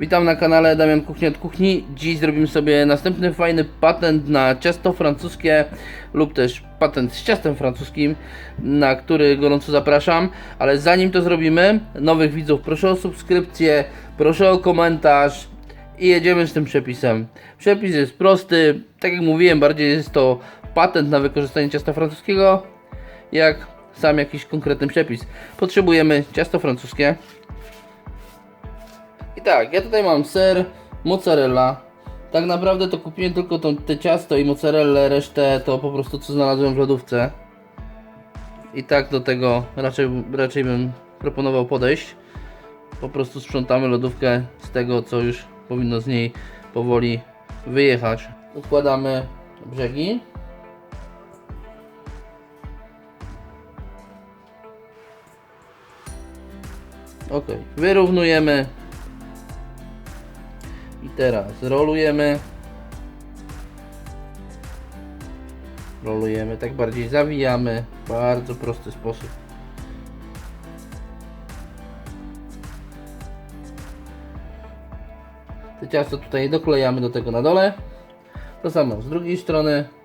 Witam na kanale Damian Kuchnia od Kuchni. Dziś zrobimy sobie następny fajny patent na ciasto francuskie lub też patent z ciastem francuskim, na który gorąco zapraszam. Ale zanim to zrobimy, nowych widzów proszę o subskrypcję, proszę o komentarz i jedziemy z tym przepisem. Przepis jest prosty, tak jak mówiłem, bardziej jest to patent na wykorzystanie ciasta francuskiego, jak sam jakiś konkretny przepis. Potrzebujemy ciasto francuskie, i tak, ja tutaj mam ser, mozzarella. Tak naprawdę to kupiłem tylko tą, te ciasto i mozzarellę, resztę to po prostu co znalazłem w lodówce. I tak do tego raczej, raczej bym proponował podejść. Po prostu sprzątamy lodówkę z tego, co już powinno z niej powoli wyjechać. Układamy brzegi. Ok, wyrównujemy teraz rolujemy. Rolujemy, tak bardziej zawijamy. Bardzo prosty sposób. To ciasto tutaj doklejamy do tego na dole. To samo z drugiej strony.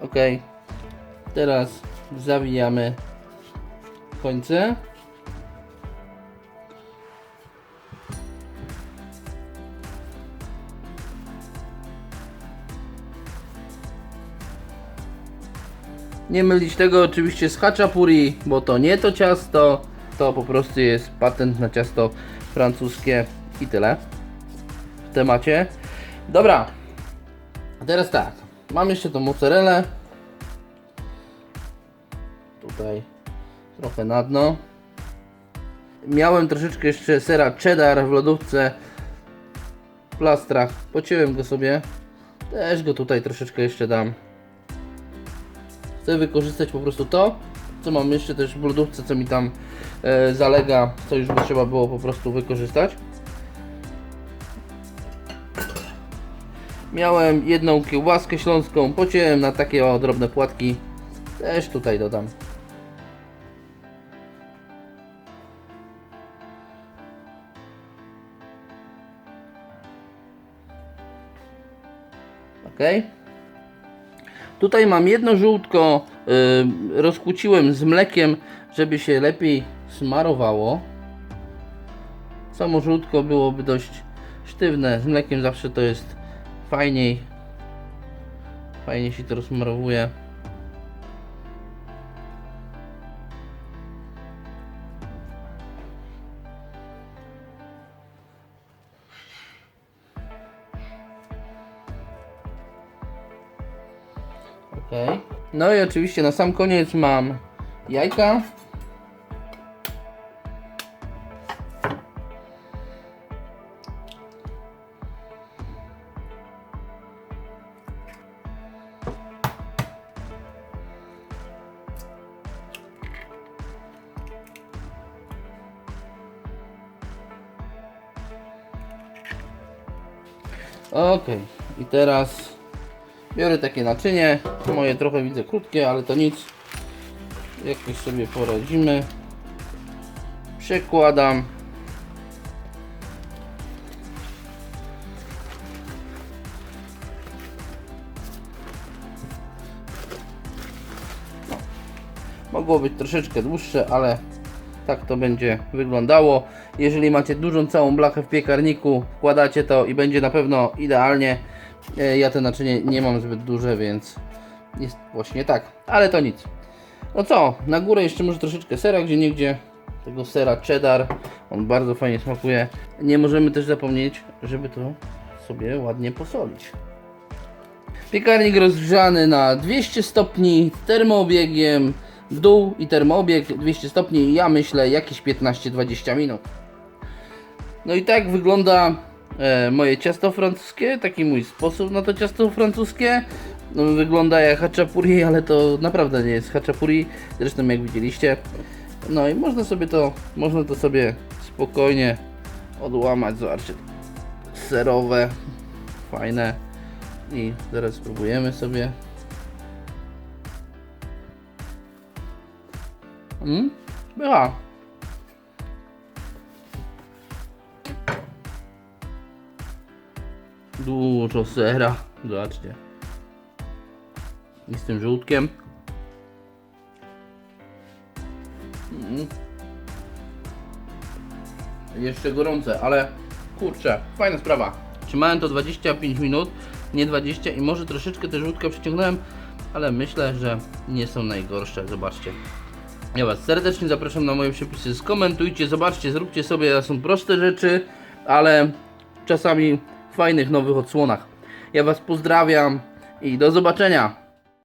Ok. Teraz zawijamy końce. Nie mylić tego oczywiście z haczapuri, bo to nie to ciasto, to po prostu jest patent na ciasto francuskie i tyle w temacie. Dobra, teraz tak, mam jeszcze tą mozzarellę. Tutaj trochę na dno. Miałem troszeczkę jeszcze sera cheddar w lodówce w plastrach. Pociąłem go sobie. Też go tutaj troszeczkę jeszcze dam. Chcę wykorzystać po prostu to, co mam jeszcze też w lodówce, co mi tam e, zalega, co już by trzeba było po prostu wykorzystać. Miałem jedną kiełbaskę śląską, pociąłem na takie o drobne płatki. Też tutaj dodam. Ok. Tutaj mam jedno żółtko, y, rozkłóciłem z mlekiem, żeby się lepiej smarowało. Samo żółtko byłoby dość sztywne, z mlekiem zawsze to jest fajniej. Fajnie się to rozmarowuje. Ok. No i oczywiście na sam koniec mam jajka. Ok, i teraz biorę takie naczynie. Moje trochę widzę krótkie, ale to nic. Jakoś sobie poradzimy. Przekładam. Mogło być troszeczkę dłuższe, ale tak to będzie wyglądało. Jeżeli macie dużą całą blachę w piekarniku, wkładacie to i będzie na pewno idealnie. E, Ja te naczynie nie mam zbyt duże, więc jest właśnie tak, ale to nic. No co, na górę jeszcze może troszeczkę sera, gdzie niegdzie tego sera cheddar. On bardzo fajnie smakuje. Nie możemy też zapomnieć, żeby to sobie ładnie posolić. Piekarnik rozgrzany na 200 stopni termoobiegiem w dół i termoobieg 200 stopni, ja myślę jakieś 15-20 minut. No i tak wygląda e, moje ciasto francuskie, taki mój sposób na to ciasto francuskie. no, wygląda jak haczapuri, ale to naprawdę nie jest haczapuri, zresztą jak widzieliście. No i można sobie to, można to sobie spokojnie odłamać, zobaczcie, serowe, fajne i zaraz spróbujemy sobie. Mm? Była. Dużo sera, zobaczcie. I z tym żółtkiem. Mm. Jeszcze gorące, ale kurczę, fajna sprawa. Trzymałem to 25 minut, nie 20 i może troszeczkę te żółtka przyciągnąłem, ale myślę, że nie są najgorsze. Zobaczcie. Ja Was serdecznie zapraszam na moje przepisy. Skomentujcie, zobaczcie, zróbcie sobie. To są proste rzeczy, ale czasami w fajnych nowych odsłonach. Ja Was pozdrawiam i do zobaczenia.